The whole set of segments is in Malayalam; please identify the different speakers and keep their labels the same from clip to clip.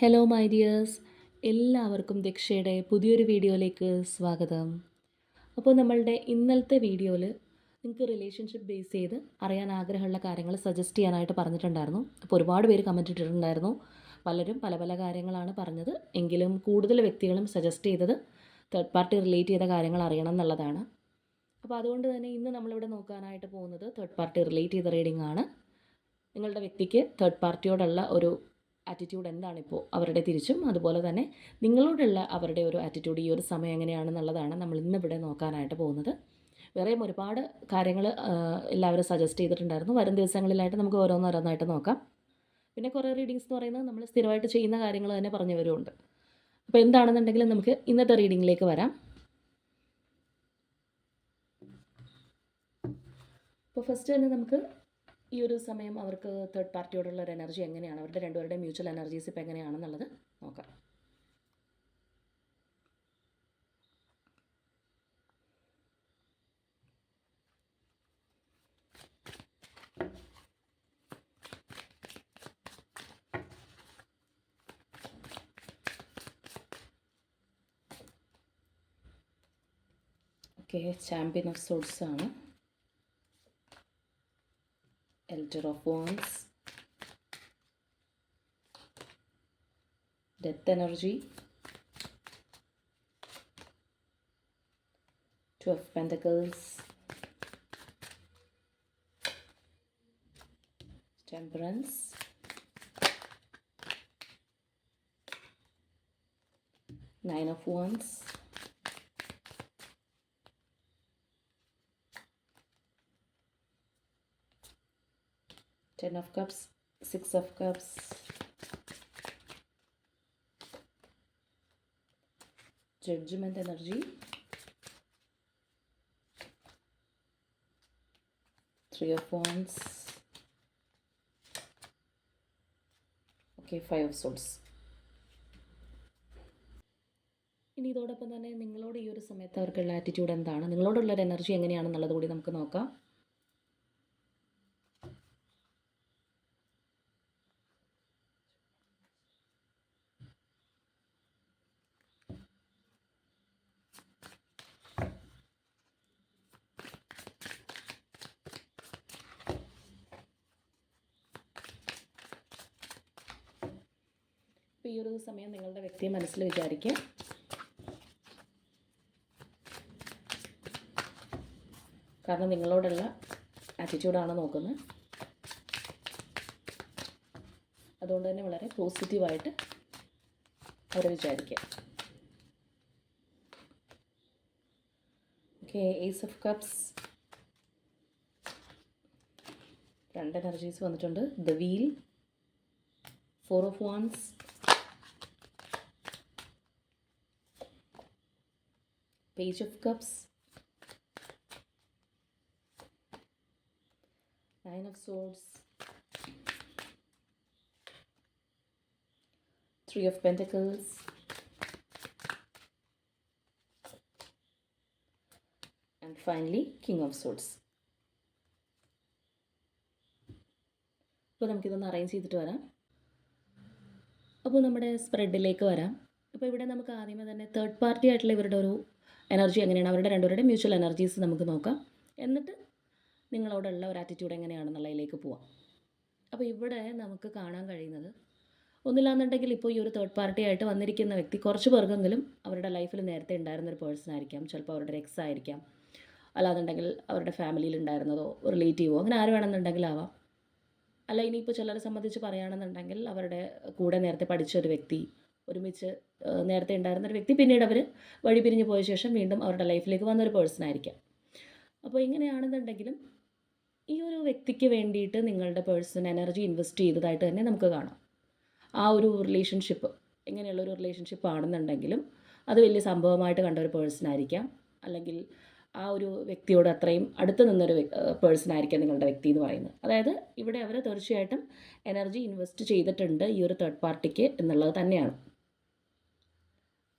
Speaker 1: ഹലോ മൈ ഡിയേഴ്സ് എല്ലാവർക്കും ദക്ഷയുടെ പുതിയൊരു വീഡിയോയിലേക്ക് സ്വാഗതം. അപ്പോൾ നമ്മളുടെ ഇന്നലത്തെ വീഡിയോയിൽ നിങ്ങൾക്ക് റിലേഷൻഷിപ്പ് ബേസ് ചെയ്ത് അറിയാൻ ആഗ്രഹമുള്ള കാര്യങ്ങൾ സജസ്റ്റ് ചെയ്യാനായിട്ട് പറഞ്ഞിട്ടുണ്ടായിരുന്നു. അപ്പോൾ ഒരുപാട് പേര് കമന്റ് ഇട്ടിട്ടുണ്ടായിരുന്നു. പലരും പല പല കാര്യങ്ങളാണ് പറഞ്ഞത്. എങ്കിലും കൂടുതൽ വ്യക്തികളും സജസ്റ്റ് ചെയ്തത് തേർഡ് പാർട്ടി റിലേറ്റ് ചെയ്ത കാര്യങ്ങൾ അറിയണം എന്നുള്ളതാണ്. അപ്പോൾ അതുകൊണ്ട് തന്നെ ഇന്ന് നമ്മളിവിടെ നോക്കാനായിട്ട് പോകുന്നത് തേർഡ് പാർട്ടി റിലേറ്റ് ചെയ്ത റീഡിംഗ് ആണ്. നിങ്ങളുടെ വ്യക്തിക്ക് തേർഡ് പാർട്ടിയോടുള്ള ഒരു ആറ്റിറ്റ്യൂഡ് എന്താണിപ്പോൾ അവരുടെ തിരിച്ചും അതുപോലെ തന്നെ നിങ്ങളോടുള്ള അവരുടെ ഒരു ആറ്റിറ്റ്യൂഡ് ഈ ഒരു സമയം എങ്ങനെയാണെന്നുള്ളതാണ് നമ്മൾ ഇന്നിവിടെ നോക്കാനായിട്ട് പോകുന്നത്. വേറെയും ഒരുപാട് കാര്യങ്ങൾ എല്ലാവരും സജസ്റ്റ് ചെയ്തിട്ടുണ്ടായിരുന്നു. വരും ദിവസങ്ങളിലായിട്ട് നമുക്ക് ഓരോന്നോരോന്നായിട്ട് നോക്കാം. പിന്നെ കുറേ റീഡിങ്സ് എന്ന് പറയുന്നത് നമ്മൾ സ്ഥിരമായിട്ട് ചെയ്യുന്ന കാര്യങ്ങൾ തന്നെ പറഞ്ഞു വരുമുണ്ട് അപ്പോൾ എന്താണെന്നുണ്ടെങ്കിലും നമുക്ക് ഇന്നത്തെ റീഡിങ്ങിലേക്ക് വരാം. അപ്പോൾ ഫസ്റ്റ് തന്നെ നമുക്ക് ഈ ഒരു സമയം അവർക്ക് തേർഡ് പാർട്ടിയോടുള്ള ഒരു എനർജി എങ്ങനെയാണ്? അവരുടെ രണ്ടുപേരുടെ മ്യൂച്വൽ എനർജീസ് ഇപ്പോൾ എങ്ങനെയാണെന്നുള്ളത് നോക്കാം. ഓക്കെ ചാമ്പ്യൻ ഓഫ് സോഡ്സ് ആണ്. Of Wands, Death Energy, Two of Pentacles, Temperance, Nine of Wands, Ten of Cups, Six of Cups, Judgment Energy, Three of Wands, okay, Five of Swords. ഇനി ഇതോടൊപ്പം തന്നെ നിങ്ങളോട് ഈ ഒരു സമയത്ത് അവർക്കുള്ള ആറ്റിറ്റ്യൂഡ് എന്താണ്? നിങ്ങളോടുള്ള ഒരു എനർജി എങ്ങനെയാണെന്നുള്ളത് കൂടി നമുക്ക് നോക്കാം. ഇപ്പോൾ ഈ ഒരു സമയം നിങ്ങളുടെ വ്യക്തിയെ മനസ്സിൽ വിചാരിക്കുക. കാരണം നിങ്ങളോടുള്ള ആറ്റിറ്റ്യൂഡാണ് നോക്കുന്നത്. അതുകൊണ്ട് തന്നെ വളരെ പോസിറ്റീവായിട്ട് അവരെ വിചാരിക്കുക. ഓക്കെ ഏസ് ഓഫ് കപ്സ് രണ്ട് എനർജീസ് വന്നിട്ടുണ്ട്. The wheel four of wands Page of Cups, Nine of Swords, Three of Pentacles, and finally King of Swords. അപ്പോൾ നമുക്കിതൊന്ന് അറേഞ്ച് ചെയ്തിട്ട് വരാം. അപ്പോൾ നമ്മുടെ സ്പ്രെഡിലേക്ക് വരാം. അപ്പോൾ ഇവിടെ നമുക്ക് ആദ്യമേ തന്നെ തേർഡ് പാർട്ടി ആയിട്ടുള്ള ഇവരുടെ ഒരു എനർജി എങ്ങനെയാണ്? അവരുടെ രണ്ടുപേരുടെ മ്യൂച്വൽ എനർജീസ് നമുക്ക് നോക്കാം. എന്നിട്ട് നിങ്ങളോടുള്ള ഒരു ആറ്റിറ്റ്യൂഡ് എങ്ങനെയാണെന്നുള്ളതിലേക്ക് പോവാം. അപ്പോൾ ഇവിടെ നമുക്ക് കാണാൻ കഴിയുന്നത് ഒന്നില്ലാന്നുണ്ടെങ്കിൽ ഇപ്പോൾ ഈ ഒരു തേർഡ് പാർട്ടി ആയിട്ട് വന്നിരിക്കുന്ന വ്യക്തി കുറച്ച് പേർക്കെങ്കിലും അവരുടെ ലൈഫിൽ നേരത്തെ ഉണ്ടായിരുന്ന ഒരു പേഴ്സൺ ആയിരിക്കാം. ചിലപ്പോൾ അവരുടെ ഒരു എക്സ് ആയിരിക്കാം. അല്ലാന്നുണ്ടെങ്കിൽ അവരുടെ ഫാമിലിയിൽ ഉണ്ടായിരുന്നതോ റിലേറ്റീവോ അങ്ങനെ ആര് വേണമെന്നുണ്ടെങ്കിൽ ആവാം. അല്ല ഇനിയിപ്പോൾ ചിലരെ സംബന്ധിച്ച് പറയുകയാണെന്നുണ്ടെങ്കിൽ അവരുടെ കൂടെ നേരത്തെ പഠിച്ച ഒരു വ്യക്തി ഒരുമിച്ച് നേരത്തെ ഉണ്ടായിരുന്ന ഒരു വ്യക്തി. പിന്നീട് അവർ വഴി പിരിഞ്ഞ് പോയ ശേഷം വീണ്ടും അവരുടെ ലൈഫിലേക്ക് വന്നൊരു പേഴ്സൺ ആയിരിക്കാം. അപ്പോൾ ഇങ്ങനെയാണെന്നുണ്ടെങ്കിലും ഈ ഒരു വ്യക്തിക്ക് വേണ്ടിയിട്ട് നിങ്ങളുടെ പേഴ്സൺ എനർജി ഇൻവെസ്റ്റ് ചെയ്തതായിട്ട് തന്നെ നമുക്ക് കാണാം. ആ ഒരു റിലേഷൻഷിപ്പ് എങ്ങനെയുള്ളൊരു റിലേഷൻഷിപ്പ് ആണെന്നുണ്ടെങ്കിലും അത് വലിയ സംഭവമായിട്ട് കണ്ട ഒരു പേഴ്സൺ ആയിരിക്കാം. അല്ലെങ്കിൽ ആ ഒരു വ്യക്തിയോട് അത്രയും അടുത്ത് നിന്നൊരു പേഴ്സൺ ആയിരിക്കാം നിങ്ങളുടെ വ്യക്തി എന്ന് പറയുന്നത്. അതായത് ഇവിടെ അവർ തീർച്ചയായിട്ടും എനർജി ഇൻവെസ്റ്റ് ചെയ്തിട്ടുണ്ട് ഈ ഒരു തേർഡ് പാർട്ടിക്ക് എന്നുള്ളത് തന്നെയാണ്.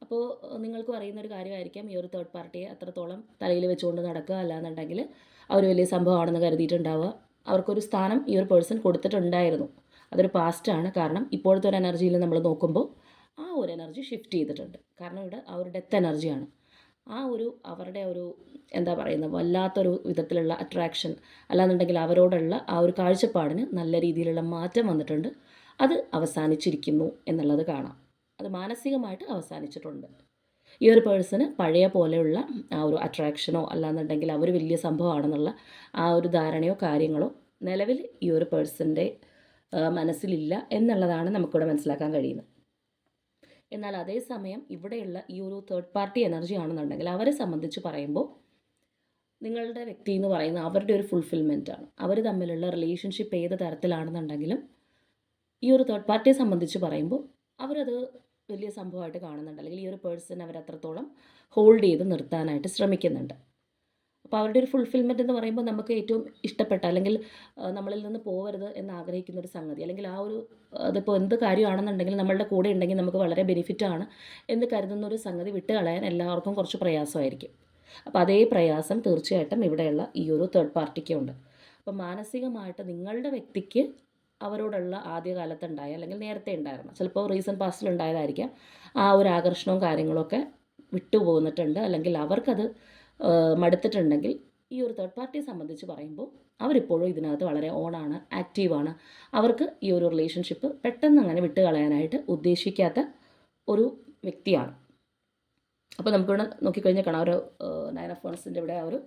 Speaker 1: അപ്പോൾ നിങ്ങൾക്ക് അറിയുന്ന ഒരു കാര്യമായിരിക്കാം. ഈ ഒരു തേർഡ് പാർട്ടിയെ അത്രത്തോളം തലയിൽ വെച്ചുകൊണ്ട് നടക്കുക അല്ലാന്നുണ്ടെങ്കിൽ അവർ വലിയ സംഭവമാണെന്ന് കരുതിയിട്ടുണ്ടാവുക. അവർക്കൊരു സ്ഥാനം ഈ ഒരു പേഴ്സൺ കൊടുത്തിട്ടുണ്ടായിരുന്നു. അതൊരു പാസ്റ്റാണ് കാരണം ഇപ്പോഴത്തെ ഒരു എനർജിയിൽ നമ്മൾ നോക്കുമ്പോൾ ആ ഒരു എനർജി ഷിഫ്റ്റ് ചെയ്തിട്ടുണ്ട്. കാരണം ഇവിടെ ആ ഒരു ഡെത്ത് എനർജിയാണ് ആ ഒരു അവരുടെ ഒരു എന്താ പറയുന്നത് വല്ലാത്തൊരു വിധത്തിലുള്ള അട്രാക്ഷൻ അല്ലാന്നുണ്ടെങ്കിൽ അവരോടുള്ള ആ ഒരു കാഴ്ചപ്പാടിന് നല്ല രീതിയിലുള്ള മാറ്റം വന്നിട്ടുണ്ട്. അത് അവസാനിച്ചിരിക്കുന്നു എന്നുള്ളത് കാണാം. അത് മാനസികമായിട്ട് അവസാനിച്ചിട്ടുണ്ട്. ഈ ഒരു പേഴ്സണ് പഴയ പോലെയുള്ള ആ ഒരു അട്രാക്ഷനോ അല്ലാന്നുണ്ടെങ്കിൽ അവർ വലിയ സംഭവമാണെന്നുള്ള ആ ഒരു ധാരണയോ കാര്യങ്ങളോ നിലവിൽ ഈ ഒരു പേഴ്സന്റെ മനസ്സിലില്ല എന്നുള്ളതാണ് നമുക്കിവിടെ മനസ്സിലാക്കാൻ കഴിയുന്നത്. എന്നാൽ അതേസമയം ഇവിടെയുള്ള ഈ ഒരു തേർഡ് പാർട്ടി എനർജി ആണെന്നുണ്ടെങ്കിൽ അവരെ സംബന്ധിച്ച് പറയുമ്പോൾ നിങ്ങളുടെ വ്യക്തി എന്ന് പറയുന്നത് അവരുടെ ഒരു ഫുൾഫിൽമെന്റ് ആണ്. അവർ തമ്മിലുള്ള റിലേഷൻഷിപ്പ് ഏത് തരത്തിലാണെന്നുണ്ടെങ്കിലും ഈ ഒരു തേർഡ് പാർട്ടിയെ സംബന്ധിച്ച് പറയുമ്പോൾ അവരത് വലിയ സംഭവമായിട്ട് കാണുന്നുണ്ട്. അല്ലെങ്കിൽ ഈ ഒരു പേഴ്സൺ അവർ അത്രത്തോളം ഹോൾഡ് ചെയ്ത് നിർത്താനായിട്ട് ശ്രമിക്കുന്നുണ്ട്. അപ്പോൾ അവരുടെ ഒരു ഫുൾഫിൽമെന്റ് എന്ന് പറയുമ്പോൾ നമുക്ക് ഏറ്റവും ഇഷ്ടപ്പെട്ട അല്ലെങ്കിൽ നമ്മളിൽ നിന്ന് പോകരുത് എന്ന് ആഗ്രഹിക്കുന്ന ഒരു സംഗതി. അല്ലെങ്കിൽ ആ ഒരു അതിപ്പോൾ എന്ത് കാര്യമാണെന്നുണ്ടെങ്കിൽ നമ്മളുടെ കൂടെ ഉണ്ടെങ്കിൽ നമുക്ക് വളരെ ബെനിഫിറ്റാണ് എന്ന് കരുതുന്ന ഒരു സംഗതി വിട്ട് കളയാൻ എല്ലാവർക്കും കുറച്ച് പ്രയാസമായിരിക്കും. അപ്പോൾ അതേ പ്രയാസം തീർച്ചയായിട്ടും ഇവിടെയുള്ള ഈ ഒരു തേർഡ് പാർട്ടിക്കും ഉണ്ട്. അപ്പോൾ മാനസികമായിട്ട് നിങ്ങളുടെ വ്യക്തിക്ക് അവരോടുള്ള ആദ്യകാലത്തുണ്ടായ അല്ലെങ്കിൽ നേരത്തെ ഉണ്ടായിരുന്ന ചിലപ്പോൾ റീസെന്റ് പാസ്റ്റിൽ ഉണ്ടായതായിരിക്കാം ആ ഒരു ആകർഷണവും കാര്യങ്ങളൊക്കെ വിട്ടുപോന്നിട്ടുണ്ട്. അല്ലെങ്കിൽ അവർക്കത് മടുത്തിട്ടുണ്ടെങ്കിൽ ഈ ഒരു തേർഡ് പാർട്ടിയെ സംബന്ധിച്ച് പറയുമ്പോൾ അവരിപ്പോഴും ഇതിനകത്ത് വളരെ ഓണാണ് ആക്റ്റീവാണ് അവർക്ക് ഈ ഒരു റിലേഷൻഷിപ്പ് പെട്ടെന്ന് അങ്ങനെ വിട്ട് കളയാനായിട്ട് ഉദ്ദേശിക്കാത്ത ഒരു വ്യക്തിയാണ്. അപ്പോൾ നമുക്കിവിടെ നോക്കിക്കഴിഞ്ഞാൽ കാണാം ഒരു നയൻ ഓഫ് വൺസിന്റെ ഇവിടെ ആ ഒരു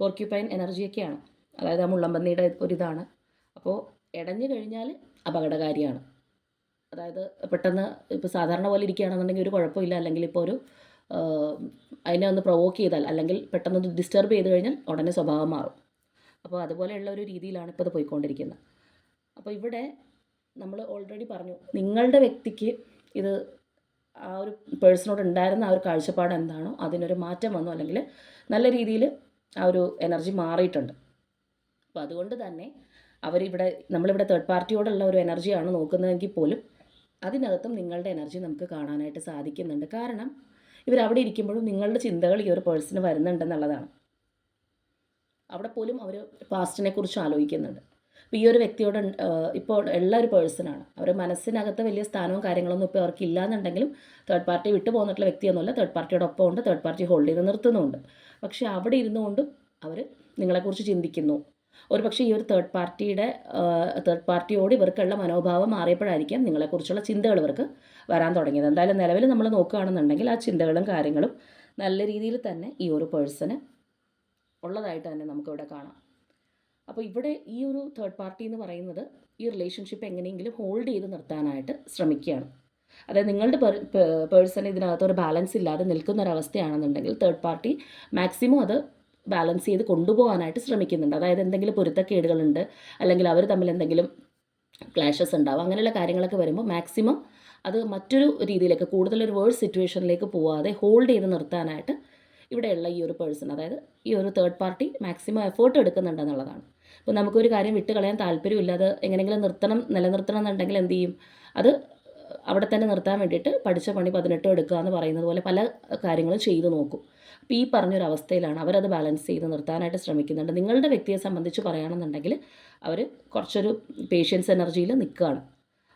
Speaker 1: പോർക്യുപൈൻ എനർജിയൊക്കെയാണ് അതായത് ആ മുള്ളമ്പന്നിയുടെ ഒരിതാണ് അപ്പോൾ ഇടഞ്ഞു കഴിഞ്ഞാൽ അപകടകാരിയാണ്. അതായത് പെട്ടെന്ന് ഇപ്പോൾ സാധാരണ പോലെ ഇരിക്കുകയാണെന്നുണ്ടെങ്കിൽ ഒരു കുഴപ്പമില്ല. അല്ലെങ്കിൽ ഇപ്പോൾ ഒരു അതിനെ ഒന്ന് പ്രൊവോക്ക് ചെയ്താൽ അല്ലെങ്കിൽ പെട്ടെന്ന് ഡിസ്റ്റർബ് ചെയ്ത് കഴിഞ്ഞാൽ ഉടനെ സ്വഭാവം മാറും. അപ്പോൾ അതുപോലെയുള്ള ഒരു രീതിയിലാണ് ഇപ്പോൾ അത് പോയിക്കൊണ്ടിരിക്കുന്നത്. അപ്പോൾ ഇവിടെ നമ്മൾ ഓൾറെഡി പറഞ്ഞു നിങ്ങളുടെ വ്യക്തിക്ക് ഇത് ആ ഒരു പേഴ്സണോട് ഉണ്ടായിരുന്ന ആ ഒരു കാഴ്ചപ്പാട് എന്താണോ അതിനൊരു മാറ്റം വന്നു അല്ലെങ്കിൽ നല്ല രീതിയിൽ ആ ഒരു എനർജി മാറിയിട്ടുണ്ട്. അപ്പോൾ അതുകൊണ്ട് തന്നെ അവരിവിടെ നമ്മളിവിടെ തേർഡ് പാർട്ടിയോടുള്ള ഒരു എനർജിയാണ് നോക്കുന്നതെങ്കിൽ പോലും അതിനകത്തും നിങ്ങളുടെ എനർജി നമുക്ക് കാണാനായിട്ട് സാധിക്കുന്നുണ്ട്. കാരണം ഇവരവിടെ ഇരിക്കുമ്പോഴും നിങ്ങളുടെ ചിന്തകൾ ഈ ഒരു പേഴ്സണ് വരുന്നുണ്ടെന്നുള്ളതാണ്. അവിടെ പോലും അവർ പാസ്റ്റിനെ കുറിച്ച് ആലോചിക്കുന്നുണ്ട്. അപ്പോൾ ഈ ഒരു വ്യക്തിയോട് ഇപ്പോൾ ഉള്ള ഒരു പേഴ്സണാണ് അവർ മനസ്സിനകത്ത് വലിയ സ്ഥാനവും കാര്യങ്ങളൊന്നും ഇപ്പോൾ അവർക്ക് ഇല്ലാന്നുണ്ടെങ്കിലും തേർഡ് പാർട്ടി വിട്ടു പോകുന്നിട്ടുള്ള വ്യക്തിയൊന്നുമല്ല തേർഡ് പാർട്ടിയോടൊപ്പം ഉണ്ട് തേർഡ് പാർട്ടി ഹോൾഡ് ചെയ്ത് നിർത്തുന്നുണ്ട് പക്ഷേ അവിടെ ഇരുന്നുകൊണ്ടും അവർ നിങ്ങളെക്കുറിച്ച് ചിന്തിക്കുന്നു. ഒരു പക്ഷേ ഈ ഒരു തേർഡ് പാർട്ടിയുടെ തേർഡ് പാർട്ടിയോട് ഇവർക്കുള്ള മനോഭാവം മാറിയപ്പോഴായിരിക്കാം നിങ്ങളെക്കുറിച്ചുള്ള ചിന്തകൾ ഇവർക്ക് വരാൻ തുടങ്ങിയത്. എന്തായാലും നിലവിൽ നമ്മൾ നോക്കുകയാണെന്നുണ്ടെങ്കിൽ ആ ചിന്തകളും കാര്യങ്ങളും നല്ല രീതിയിൽ തന്നെ ഈ ഒരു പേഴ്സന് ഉള്ളതായിട്ട് തന്നെ നമുക്കിവിടെ കാണാം. അപ്പോൾ ഇവിടെ ഈ ഒരു തേർഡ് പാർട്ടി എന്ന് പറയുന്നത് ഈ റിലേഷൻഷിപ്പ് എങ്ങനെയെങ്കിലും ഹോൾഡ് ചെയ്ത് നിർത്താനായിട്ട് ശ്രമിക്കുകയാണ്. അതായത് നിങ്ങളുടെ പേഴ്സൺ ഇതിനകത്ത് ഒരു ബാലൻസ് ഇല്ലാതെ നിൽക്കുന്ന ഒരവസ്ഥയാണെന്നുണ്ടെങ്കിൽ തേർഡ് പാർട്ടി മാക്സിമം അത് ബാലൻസ് ചെയ്ത് കൊണ്ടുപോകാനായിട്ട് ശ്രമിക്കുന്നുണ്ട്. അതായത് എന്തെങ്കിലും പൊരുത്തക്കേടുകളുണ്ട് അല്ലെങ്കിൽ അവർ തമ്മിൽ എന്തെങ്കിലും ക്ലാഷസ് ഉണ്ടാവും അങ്ങനെയുള്ള കാര്യങ്ങളൊക്കെ വരുമ്പോൾ മാക്സിമം അത് മറ്റൊരു രീതിയിലേക്ക് കൂടുതലൊരു വേഴ്സ് സിറ്റുവേഷനിലേക്ക് പോവാതെ ഹോൾഡ് ചെയ്ത് നിർത്താനായിട്ട് ഇവിടെയുള്ള ഈ ഒരു പേഴ്സൺ അതായത് ഈ ഒരു തേർഡ് പാർട്ടി മാക്സിമം എഫേർട്ട് എടുക്കുന്നുണ്ടെന്നുള്ളതാണ് അപ്പോൾ നമുക്കൊരു കാര്യം വിട്ട് കളയാൻ താല്പര്യമില്ല അത് എങ്ങനെയെങ്കിലും നിർത്തണം നിലനിർത്തണം എന്നുണ്ടെങ്കിൽ എന്ത് ചെയ്യും? അത് അവിടെ തന്നെ നിർത്താൻ വേണ്ടിയിട്ട് പഠിച്ച പണി പതിനെട്ടോ എടുക്കുക എന്ന് പറയുന്നത് പോലെ പല കാര്യങ്ങളും ചെയ്തു നോക്കും. അപ്പോൾ ഈ പറഞ്ഞൊരു അവസ്ഥയിലാണ് അവരത് ബാലൻസ് ചെയ്ത് നിർത്താനായിട്ട് ശ്രമിക്കുന്നുണ്ട്. നിങ്ങളുടെ വ്യക്തിയെ സംബന്ധിച്ച് പറയുകയാണെന്നുണ്ടെങ്കിൽ അവർ കുറച്ചൊരു പേഷ്യൻസ് എനർജിയിൽ നിൽക്കുകയാണ്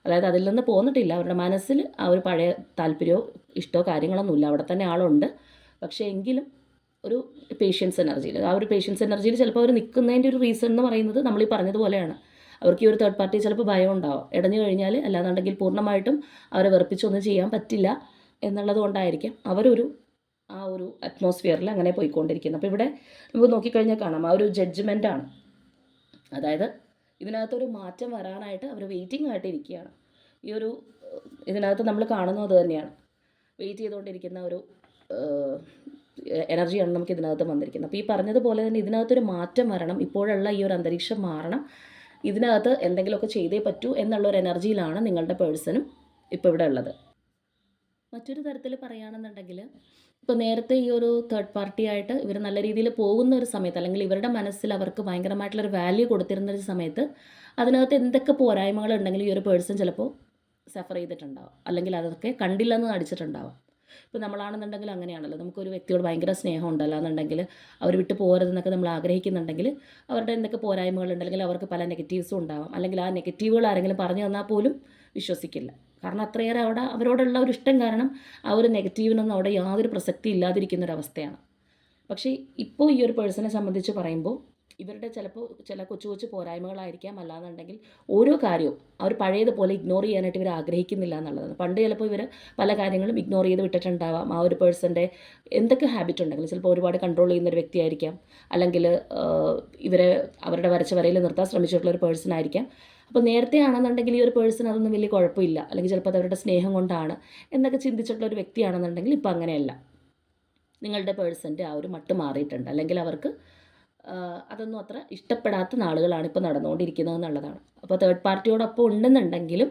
Speaker 1: അതായത് അതിൽ നിന്ന് പോന്നിട്ടില്ല. അവരുടെ മനസ്സിൽ ആ ഒരു പഴയ താല്പര്യമോ ഇഷ്ടമോ കാര്യങ്ങളൊന്നുമില്ല. അവിടെ തന്നെ ആളുണ്ട്. പക്ഷേ എങ്കിലും ഒരു പേഷ്യൻസ് എനർജിയിൽ ആ ഒരു പേഷ്യൻസ് എനർജിയിൽ ചിലപ്പോൾ അവർ നിൽക്കുന്നതിന്റെ ഒരു റീസൺ എന്ന് പറയുന്നത് നമ്മൾ ഈ പറഞ്ഞതുപോലെയാണ്. അവർക്ക് ഈ ഒരു തേർഡ് പാർട്ടി ചിലപ്പോൾ ഭയം ഉണ്ടാവും. ഇടഞ്ഞു കഴിഞ്ഞാൽ അല്ലാന്നുണ്ടെങ്കിൽ പൂർണമായിട്ടും അവരെ വെറുപ്പിച്ചൊന്നും ചെയ്യാൻ പറ്റില്ല എന്നുള്ളത് കൊണ്ടായിരിക്കാം അവരൊരു ആ ഒരു അറ്റ്മോസ്ഫിയറിൽ അങ്ങനെ പോയിക്കൊണ്ടിരിക്കുന്നത് അപ്പോൾ ഇവിടെ നമുക്ക് നോക്കിക്കഴിഞ്ഞാൽ കാണാം ആ ഒരു ജഡ്ജ്മെന്റാണ് അതായത് ഇതിനകത്തൊരു മാറ്റം വരാനായിട്ട് അവർ വെയിറ്റിംഗ് ആയിട്ട് ഇരിക്കുകയാണ്. ഈ ഒരു ഇതിനകത്ത് നമ്മൾ കാണുന്നത് അത് തന്നെയാണ്. വെയിറ്റ് ചെയ്തുകൊണ്ടിരിക്കുന്ന ഒരു എനർജിയാണ് നമുക്ക് ഇതിനകത്ത് വന്നിരിക്കുന്നത്. അപ്പോൾ ഈ പറഞ്ഞതുപോലെ തന്നെ ഇതിനകത്തൊരു മാറ്റം വരണം ഇപ്പോഴുള്ള ഈ ഒരു അന്തരീക്ഷം മാറണം ഇതിനകത്ത് എന്തെങ്കിലുമൊക്കെ ചെയ്തേ പറ്റൂ എന്നുള്ളൊരു എനർജിയിലാണ് നിങ്ങളുടെ പേഴ്സണും ഇപ്പോൾ ഇവിടെ ഉള്ളത്. മറ്റൊരു തരത്തിൽ പറയുകയാണെന്നുണ്ടെങ്കിൽ ഇപ്പോൾ നേരത്തെ ഈ ഒരു തേർഡ് പാർട്ടി ആയിട്ട് ഇവർ നല്ല രീതിയിൽ പോകുന്ന ഒരു സമയത്ത് അല്ലെങ്കിൽ ഇവരുടെ മനസ്സിൽ അവർക്ക് ഭയങ്കരമായിട്ടുള്ളൊരു വാല്യൂ കൊടുത്തിരുന്ന ഒരു സമയത്ത് അതിനകത്ത് എന്തൊക്കെ പോരായ്മകൾ ഉണ്ടെങ്കിലും ഈ ഒരു പേഴ്സൺ ചിലപ്പോൾ സഫർ ചെയ്തിട്ടുണ്ടാവും. അല്ലെങ്കിൽ അതൊക്കെ കണ്ടില്ലെന്ന് നടിച്ചിട്ടുണ്ടാവാം. ഇപ്പോൾ നമ്മളാണെന്നുണ്ടെങ്കിൽ അങ്ങനെയാണല്ലോ. നമുക്കൊരു വ്യക്തിയോട് ഭയങ്കര സ്നേഹം ഉണ്ടല്ലോ എന്നുണ്ടെങ്കിൽ അവർ വിട്ടു പോകരുതെന്നൊക്കെ നമ്മൾ ആഗ്രഹിക്കുന്നുണ്ടെങ്കിൽ അവരുടെ എന്തൊക്കെ പോരായ്മകൾ പോരായ്മകളുണ്ടെങ്കിൽ അവർക്ക് പല നെഗറ്റീവ്സും ഉണ്ടാവാം. അല്ലെങ്കിൽ ആ നെഗറ്റീവുകൾ ആരെങ്കിലും പറഞ്ഞു തന്നാൽ പോലും വിശ്വസിക്കില്ല. കാരണം അത്രയേറെ അവിടെ അവരോടുള്ള ഒരു ഇഷ്ടം കാരണം ആ ഒരു നെഗറ്റീവിനൊന്നും അവിടെ യാതൊരു പ്രസക്തി ഇല്ലാതിരിക്കുന്ന ഒരു അവസ്ഥയാണ് പക്ഷേ ഇപ്പോൾ ഈ ഒരു പേഴ്സണെ സംബന്ധിച്ച് പറയുമ്പോൾ ഇവരുടെ ചിലപ്പോൾ ചില കൊച്ചു കൊച്ചു പോരായ്മകളായിരിക്കാം. അല്ലാന്നുണ്ടെങ്കിൽ ഓരോ കാര്യവും അവർ പഴയതുപോലെ ഇഗ്നോർ ചെയ്യാനായിട്ട് ഇവർ ആഗ്രഹിക്കുന്നില്ല എന്നുള്ളതാണ്. പണ്ട് ചിലപ്പോൾ ഇവർ പല കാര്യങ്ങളും ഇഗ്നോർ ചെയ്ത് വിട്ടിട്ടുണ്ടാവാം. ആ ഒരു പേഴ്സന്റെ എന്തൊക്കെ ഹാബിറ്റ് ഉണ്ടെങ്കിലും ചിലപ്പോൾ ഒരുപാട് കൺട്രോൾ ചെയ്യുന്ന ഒരു വ്യക്തിയായിരിക്കാം. അല്ലെങ്കിൽ ഇവരെ അവരുടെ വരച്ച വരയിൽ നിർത്താൻ ശ്രമിച്ചിട്ടുള്ള ഒരു പേഴ്സൺ ആയിരിക്കാം. അപ്പോൾ നേരത്തെ ആണെന്നുണ്ടെങ്കിൽ ഈ ഒരു പേഴ്സൺ അതൊന്നും വലിയ കുഴപ്പമില്ല. അല്ലെങ്കിൽ ചിലപ്പോൾ അത് അവരുടെ സ്നേഹം കൊണ്ടാണ് എന്നൊക്കെ ചിന്തിച്ചിട്ടുള്ള ഒരു വ്യക്തിയാണെന്നുണ്ടെങ്കിൽ ഇപ്പോൾ അങ്ങനെയല്ല. നിങ്ങളുടെ പേഴ്സന്റെ ആ ഒരു മട്ട് മാറിയിട്ടുണ്ട്. അല്ലെങ്കിൽ അവർക്ക് അതൊന്നും അത്ര ഇഷ്ടപ്പെടാത്ത നാളുകളാണ് ഇപ്പോൾ നടന്നുകൊണ്ടിരിക്കുന്നത് എന്നുള്ളതാണ്. അപ്പോൾ തേർഡ് പാർട്ടിയോടൊപ്പം ഉണ്ടെന്നുണ്ടെങ്കിലും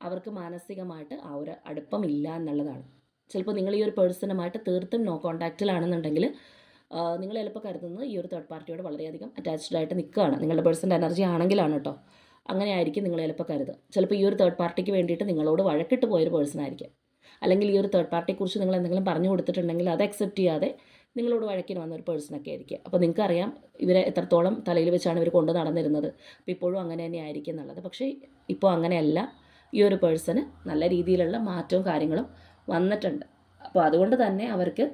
Speaker 1: അവർക്ക് മാനസികമായിട്ട് ആ ഒരു അടുപ്പം ഇല്ല എന്നുള്ളതാണ്. ചിലപ്പോൾ നിങ്ങൾ ഈ ഒരു പേഴ്സണുമായിട്ട് തീർത്തും നോ കോൺടാക്റ്റിലാണെന്നുണ്ടെങ്കിൽ നിങ്ങൾ ചിലപ്പോൾ കരുതുന്നത് ഈ ഒരു തേർഡ് പാർട്ടിയോട് വളരെയധികം അറ്റാച്ച്ഡ് ആയിട്ട് നിൽക്കുകയാണ്. നിങ്ങളുടെ പേഴ്സന്റെ എനർജി ആണെങ്കിലാണ് കേട്ടോ അങ്ങനെ ആയിരിക്കും നിങ്ങൾ ചിലപ്പോൾ കരുതുക. ചിലപ്പോൾ ഈ ഒരു തേർഡ് പാർട്ടിക്ക് വേണ്ടിയിട്ട് നിങ്ങളോട് വഴക്കിട്ട് പോയൊരു പേഴ്സൺ ആയിരിക്കാം. അല്ലെങ്കിൽ ഈ ഒരു തേർഡ് പാർട്ടിയെക്കുറിച്ച് നിങ്ങൾ എന്തെങ്കിലും പറഞ്ഞു കൊടുത്തിട്ടുണ്ടെങ്കിൽ അത് അക്സെപ്റ്റ് ചെയ്യാതെ നിങ്ങളോട് വഴക്കിന് വന്ന ഒരു പേഴ്സണൊക്കെ ആയിരിക്കും. അപ്പോൾ നിങ്ങൾക്ക് അറിയാം ഇവരെ എത്രത്തോളം തലയിൽ വെച്ചാണ് ഇവർ കൊണ്ട് നടന്നിരുന്നത്. അപ്പോൾ ഇപ്പോഴും അങ്ങനെ തന്നെ ആയിരിക്കും എന്നുള്ളത്. പക്ഷേ ഇപ്പോൾ അങ്ങനെയല്ല. ഈ ഒരു പേഴ്സണ് നല്ല രീതിയിലുള്ള മാറ്റവും കാര്യങ്ങളും വന്നിട്ടുണ്ട്. അപ്പോൾ അതുകൊണ്ട് തന്നെ അവർക്ക്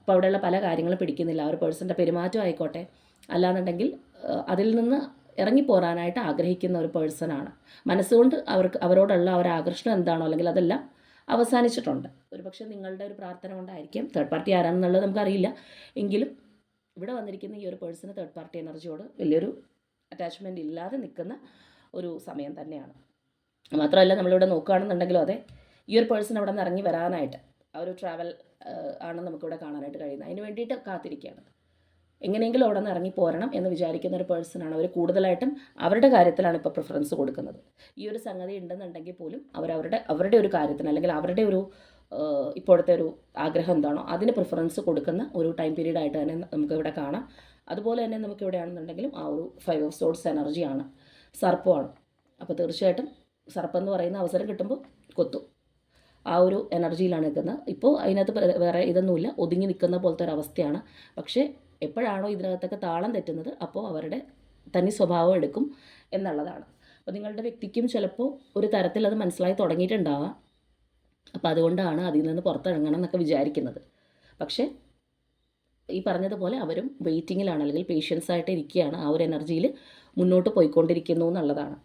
Speaker 1: ഇപ്പോൾ അവിടെയുള്ള പല കാര്യങ്ങളും പിടിക്കുന്നില്ല. ആ ഒരു പേഴ്സന്റെ പെരുമാറ്റം ആയിക്കോട്ടെ. അല്ലാന്നുണ്ടെങ്കിൽ അതിൽ നിന്ന് ഇറങ്ങിപ്പോരാനായിട്ട് ആഗ്രഹിക്കുന്ന ഒരു പേഴ്സണാണ്. മനസ്സുകൊണ്ട് അവർക്ക് അവരോടുള്ള ഒരു ആകർഷണം എന്താണോ അല്ലെങ്കിൽ അതെല്ലാം അവസാനിച്ചിട്ടുണ്ട്. ഒരുപക്ഷെ നിങ്ങളുടെ ഒരു പ്രാർത്ഥന കൊണ്ടായിരിക്കും തേർഡ് പാർട്ടി ആരാണെന്നുള്ളത് നമുക്കറിയില്ല. എങ്കിലും ഇവിടെ വന്നിരിക്കുന്ന ഈ ഒരു പേഴ്സണ് തേർഡ് പാർട്ടി എനർജിയോട് വലിയൊരു അറ്റാച്ച്മെന്റ് ഇല്ലാതെ നിൽക്കുന്ന ഒരു സമയം തന്നെയാണ്. മാത്രമല്ല നമ്മളിവിടെ നോക്കുകയാണെന്നുണ്ടെങ്കിലും അതെ ഈ ഒരു പേഴ്സൺ അവിടെ നിന്ന് ഇറങ്ങി വരാനായിട്ട് ആ ഒരു ട്രാവൽ ആണ് നമുക്കിവിടെ കാണാനായിട്ട് കഴിയുന്നത്. അതിന് വേണ്ടിയിട്ട് കാത്തിരിക്കുകയാണ്. എങ്ങനെയെങ്കിലും അവിടെ നിന്ന് ഇറങ്ങി പോരണം എന്ന് വിചാരിക്കുന്ന ഒരു പേഴ്സണാണ് അവർ കൂടുതലായിട്ടും അവരുടെ കാര്യത്തിലാണ് ഇപ്പോൾ പ്രിഫറൻസ് കൊടുക്കുന്നത്. ഈ ഒരു സംഗതി ഉണ്ടെന്നുണ്ടെങ്കിൽ പോലും അവരവരുടെ അവരുടെ ഒരു കാര്യത്തിന് അല്ലെങ്കിൽ അവരുടെ ഒരു ഇപ്പോഴത്തെ ഒരു ആഗ്രഹം എന്താണോ അതിന് പ്രിഫറൻസ് കൊടുക്കുന്ന ഒരു ടൈം പീരീഡ് ആയിട്ട് തന്നെ നമുക്കിവിടെ കാണാം. അതുപോലെ തന്നെ നമുക്ക് ആണെന്നുണ്ടെങ്കിലും ആ ഒരു ഫൈവ് ഓഫ് സോൾസ് എനർജിയാണ് സർപ്പമാണ്. അപ്പോൾ തീർച്ചയായിട്ടും സർപ്പം എന്ന് പറയുന്ന അവസരം കിട്ടുമ്പോൾ കൊത്തു. ആ ഒരു എനർജിയിലാണ് നിൽക്കുന്നത്. ഇപ്പോൾ അതിനകത്ത് വേറെ ഇതൊന്നുമില്ല. ഒതുങ്ങി നിൽക്കുന്ന പോലത്തെ ഒരു അവസ്ഥയാണ്. പക്ഷേ എപ്പോഴാണോ ഇതിനകത്തൊക്കെ താളം തെറ്റുന്നത് അപ്പോൾ അവരുടെ തനി സ്വഭാവം എടുക്കും എന്നുള്ളതാണ്. അപ്പോൾ നിങ്ങളുടെ വ്യക്തിക്കും ചിലപ്പോൾ ഒരു തരത്തിൽ അത് മനസ്സിലായി തുടങ്ങിയിട്ടുണ്ടാവാം. അപ്പോൾ അതുകൊണ്ടാണ് അതിൽ നിന്ന് പുറത്തിറങ്ങണം എന്നൊക്കെ വിചാരിക്കുന്നത്. പക്ഷേ ഈ പറഞ്ഞതുപോലെ അവരും വെയിറ്റിങ്ങിലാണ് അല്ലെങ്കിൽ പേഷ്യൻസ് ആയിട്ട് ഇരിക്കുകയാണ്. ആ ഒരു എനർജിയിൽ മുന്നോട്ട് പോയിക്കൊണ്ടിരിക്കുന്നു എന്നുള്ളതാണ്.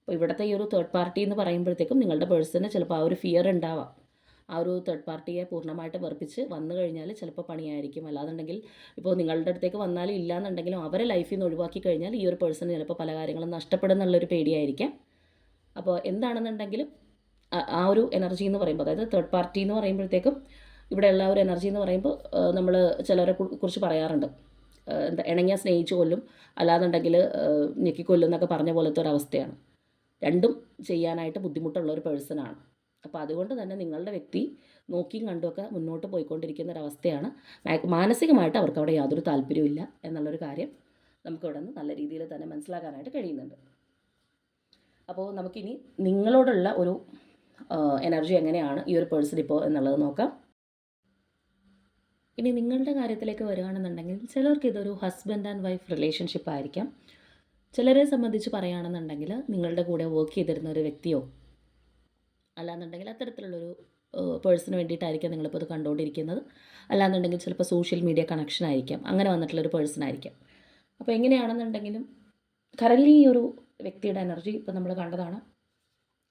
Speaker 1: അപ്പോൾ ഇവിടുത്തെ ഈ ഒരു തേർഡ് പാർട്ടി എന്ന് പറയുമ്പോഴത്തേക്കും നിങ്ങളുടെ പേഴ്സണ് ചിലപ്പോൾ ആ ഒരു ഫിയർ ഉണ്ടാവാം. ആ ഒരു തേർഡ് പാർട്ടിയെ പൂർണമായിട്ട് വെറുപ്പിച്ച് വന്നു കഴിഞ്ഞാൽ ചിലപ്പോൾ പണിയായിരിക്കും. അല്ലാന്നുണ്ടെങ്കിൽ ഇപ്പോൾ നിങ്ങളുടെ അടുത്തേക്ക് വന്നാലും ഇല്ലാന്നുണ്ടെങ്കിലും അവരെ ലൈഫിൽ നിന്ന് ഒഴിവാക്കി കഴിഞ്ഞാൽ ഈ ഒരു പേഴ്സൺ ചിലപ്പോൾ പല കാര്യങ്ങളും നഷ്ടപ്പെടുന്നുള്ളൊരു പേടിയായിരിക്കാം. അപ്പോൾ എന്താണെന്നുണ്ടെങ്കിലും ആ ഒരു എനർജി എന്ന് പറയുമ്പോൾ അതായത് തേർഡ് പാർട്ടി എന്ന് പറയുമ്പോഴത്തേക്കും ഇവിടെയുള്ള ഒരു എനർജി എന്ന് പറയുമ്പോൾ നമ്മൾ ചിലരെ കുറിച്ച് പറയാറുണ്ട്. എന്താ ഇണങ്ങിയ സ്നേഹിച്ചു കൊല്ലും അല്ലാന്നുണ്ടെങ്കിൽ ഞെക്കിക്കൊല്ലും എന്നൊക്കെ പറഞ്ഞ പോലത്തെ ഒരു അവസ്ഥയാണ്. രണ്ടും ചെയ്യാനായിട്ട് ബുദ്ധിമുട്ടുള്ള ഒരു പേഴ്സണാണ് അപ്പോൾ അതുകൊണ്ട് തന്നെ നിങ്ങളുടെ വ്യക്തി നോക്കിയും കണ്ടുമൊക്കെ മുന്നോട്ട് പോയിക്കൊണ്ടിരിക്കുന്ന ഒരവസ്ഥയാണ്. മാനസികമായിട്ട് അവർക്ക് അവിടെ യാതൊരു താല്പര്യമില്ല എന്നുള്ളൊരു കാര്യം നമുക്കിവിടെ നിന്ന് നല്ല രീതിയിൽ തന്നെ മനസ്സിലാക്കാനായിട്ട് കഴിയുന്നുണ്ട്. അപ്പോൾ നമുക്കിനി നിങ്ങളോടുള്ള ഒരു എനർജി എങ്ങനെയാണ് ഈ ഒരു പേഴ്സൺ ഇപ്പോൾ എന്നുള്ളത് നോക്കാം. ഇനി നിങ്ങളുടെ കാര്യത്തിലേക്ക് വരികയാണെന്നുണ്ടെങ്കിൽ ചിലർക്ക് ഇതൊരു ഹസ്ബൻഡ് ആൻഡ് വൈഫ് റിലേഷൻഷിപ്പ് ആയിരിക്കാം. ചിലരെ സംബന്ധിച്ച് പറയുകയാണെന്നുണ്ടെങ്കിൽ നിങ്ങളുടെ കൂടെ വർക്ക് ചെയ്തിരുന്ന ഒരു വ്യക്തിയോ അല്ലാന്നുണ്ടെങ്കിൽ അത്തരത്തിലുള്ളൊരു പേഴ്സണിന് വേണ്ടിയിട്ടായിരിക്കാം നിങ്ങളിപ്പോൾ ഇത് കണ്ടുകൊണ്ടിരിക്കുന്നത് അല്ലാന്നുണ്ടെങ്കിൽ ചിലപ്പോൾ സോഷ്യൽ മീഡിയ കണക്ഷൻ ആയിരിക്കാം അങ്ങനെ വന്നിട്ടുള്ളൊരു പേഴ്സൺ ആയിരിക്കാം അപ്പോൾ എങ്ങനെയാണെന്നുണ്ടെങ്കിലും കറൻലി ഈ ഒരു വ്യക്തിയുടെ എനർജി ഇപ്പോൾ നമ്മൾ കണ്ടതാണ്.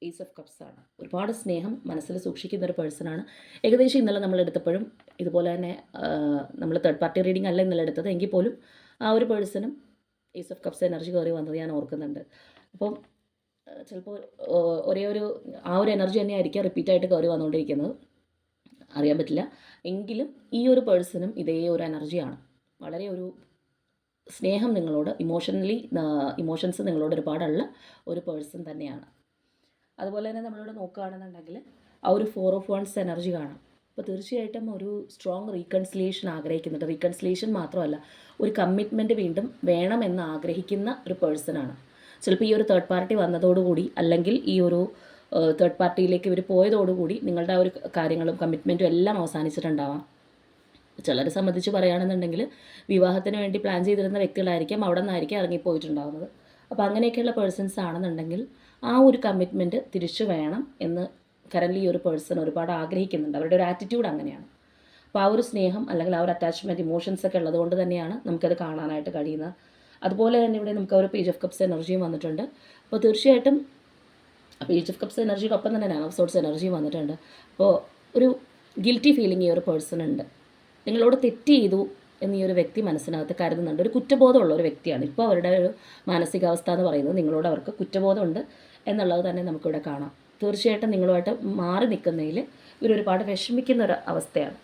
Speaker 1: ഈസ് ഓഫ് കപ്സ് ആണ്. ഒരുപാട് സ്നേഹം മനസ്സിൽ സൂക്ഷിക്കുന്ന ഒരു പേഴ്സണാണ്. ഏകദേശം ഇന്നലെ നമ്മൾ എടുത്തപ്പോഴും ഇതുപോലെ തന്നെ നമ്മൾ തേർഡ് പാർട്ടി റീഡിംഗ് അല്ല ഇന്നലെ എടുത്തത്. എങ്കിൽ പോലും ആ ഒരു പേഴ്സണും ഈസ് ഓഫ് കപ്സ് എനർജി കയറി വന്നത് ഞാൻ ഓർക്കുന്നുണ്ട്. അപ്പം ചിലപ്പോൾ ഒരേ ഒരു ആ ഒരു എനർജി തന്നെ റിപ്പീറ്റ് റിപ്പീറ്റായിട്ട് കയറി വന്നുകൊണ്ടിരിക്കുന്നത്. അറിയാൻ പറ്റില്ല. എങ്കിലും ഈ ഒരു പേഴ്സണും ഇതേ ഒരു എനർജിയാണ് വളരെ ഒരു സ്നേഹം നിങ്ങളോട് ഇമോഷണലി ഇമോഷൻസ് നിങ്ങളോട് ഒരുപാടുള്ള ഒരു പേഴ്സൺ തന്നെയാണ്. അതുപോലെ തന്നെ നമ്മളിവിടെ നോക്കുകയാണെന്നുണ്ടെങ്കിൽ ആ ഒരു ഫോർ ഓഫ് വൺസ് എനർജി കാണാം. അപ്പോൾ തീർച്ചയായിട്ടും ഒരു സ്ട്രോങ് റീകൺസിലിയേഷൻ ആഗ്രഹിക്കുന്നുണ്ട്. റീകൺസിലിയേഷൻ മാത്രമല്ല ഒരു കമ്മിറ്റ്മെന്റ് വീണ്ടും വേണമെന്ന് ആഗ്രഹിക്കുന്ന ഒരു പേഴ്സണാണ് ചിലപ്പോൾ ഈ ഒരു തേർഡ് പാർട്ടി വന്നതോടുകൂടി അല്ലെങ്കിൽ ഈ ഒരു തേർഡ് പാർട്ടിയിലേക്ക് ഇവർ പോയതോടുകൂടി നിങ്ങളുടെ ആ ഒരു കാര്യങ്ങളും കമ്മിറ്റ്മെന്റും എല്ലാം അവസാനിച്ചിട്ടുണ്ടാവാം. ചിലരെ സംബന്ധിച്ച് പറയുകയാണെന്നുണ്ടെങ്കിൽ വിവാഹത്തിന് വേണ്ടി പ്ലാൻ ചെയ്തിരുന്ന വ്യക്തികളായിരിക്കാം അവിടെ നിന്നായിരിക്കും ഇറങ്ങിപ്പോയിട്ടുണ്ടാകുന്നത് അപ്പോൾ അങ്ങനെയൊക്കെയുള്ള പേഴ്സൺസ് ആണെന്നുണ്ടെങ്കിൽ ആ ഒരു കമ്മിറ്റ്മെന്റ് തിരിച്ചു വേണം എന്ന് കറൻലി ഈ ഒരു പേഴ്സൺ ഒരുപാട് ആഗ്രഹിക്കുന്നുണ്ട്. അവരുടെ ഒരു ആറ്റിറ്റ്യൂഡ് അങ്ങനെയാണ്. അപ്പോൾ ആ ഒരു സ്നേഹം അല്ലെങ്കിൽ ആ ഒരു അറ്റാച്ച്മെന്റ് ഇമോഷൻസ് ഒക്കെ ഉള്ളത് കൊണ്ട് തന്നെയാണ് നമുക്കത് കാണാനായിട്ട് കഴിയുന്നത്. അതുപോലെ തന്നെ ഇവിടെ നമുക്ക് ഒരു പേജ് ഓഫ് കപ്സ് എനർജിയും വന്നിട്ടുണ്ട്. അപ്പോൾ തീർച്ചയായിട്ടും പേജ് ഓഫ് കപ്സ് എനർജിയോടൊപ്പം തന്നെ നയൻ ഓഫ് സോട്ട്സ് എനർജിയും വന്നിട്ടുണ്ട്. അപ്പോൾ ഒരു ഗിൽറ്റി ഫീലിംഗ് ഈ ഒരു പേഴ്സൺ ഉണ്ട്. നിങ്ങളോട് തെറ്റ് ചെയ്തു എന്ന് ഈ ഒരു വ്യക്തി മനസ്സിനകത്ത് കരുതുന്നുണ്ട്. ഒരു കുറ്റബോധമുള്ള ഒരു വ്യക്തിയാണ്. ഇപ്പോൾ അവരുടെ ഒരു മാനസികാവസ്ഥ എന്ന് പറയുന്നത് നിങ്ങളോട് അവർക്ക് കുറ്റബോധമുണ്ട് എന്നുള്ളത് തന്നെ നമുക്കിവിടെ കാണാം. തീർച്ചയായിട്ടും നിങ്ങളുമായിട്ട് മാറി നിൽക്കുന്നതിൽ ഇവരൊരുപാട് വിഷമിക്കുന്ന ഒരു അവസ്ഥയാണ്.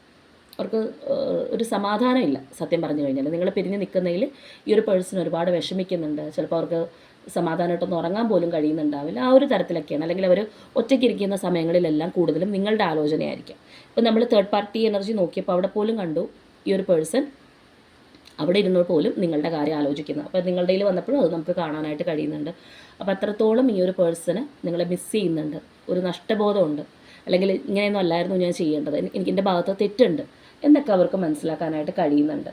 Speaker 1: അവർക്ക് ഒരു സമാധാനമില്ല സത്യം പറഞ്ഞു കഴിഞ്ഞാൽ നിങ്ങൾ പിരിഞ്ഞ് നിൽക്കുന്നതിൽ ഈ ഒരു പേഴ്സൺ ഒരുപാട് വിഷമിക്കുന്നുണ്ട്. ചിലപ്പോൾ അവർക്ക് സമാധാനമായിട്ടൊന്നും ഉറങ്ങാൻ പോലും കഴിയുന്നുണ്ടാവില്ല. ആ ഒരു തരത്തിലൊക്കെയാണ്. അല്ലെങ്കിൽ അവർ ഒറ്റയ്ക്കിരിക്കുന്ന സമയങ്ങളിലെല്ലാം കൂടുതലും നിങ്ങളുടെ ആലോചനയായിരിക്കും. ഇപ്പം നമ്മൾ തേർഡ് പാർട്ടി എനർജി നോക്കിയപ്പോൾ അവിടെ പോലും കണ്ടു ഈ ഒരു പേഴ്സൺ അവിടെ ഇരുന്നപ്പോൾ പോലും നിങ്ങളുടെ കാര്യം ആലോചിക്കുന്നത് അപ്പോൾ നിങ്ങളുടെ കയ്യിൽ വന്നപ്പോഴും അത് നമുക്ക് കാണാനായിട്ട് കഴിയുന്നുണ്ട്. അപ്പോൾ അത്രത്തോളം ഈ ഒരു പേഴ്സണ് നിങ്ങളെ മിസ് ചെയ്യുന്നുണ്ട്. ഒരു നഷ്ടബോധമുണ്ട്. അല്ലെങ്കിൽ ഇങ്ങനെയൊന്നും അല്ലായിരുന്നു ഞാൻ ചെയ്യേണ്ടത്. എനിക്ക് എന്റെ ഭാഗത്ത് തെറ്റുണ്ട് എന്നൊക്കെ അവർക്ക് മനസ്സിലാക്കാനായിട്ട് കഴിയുന്നുണ്ട്.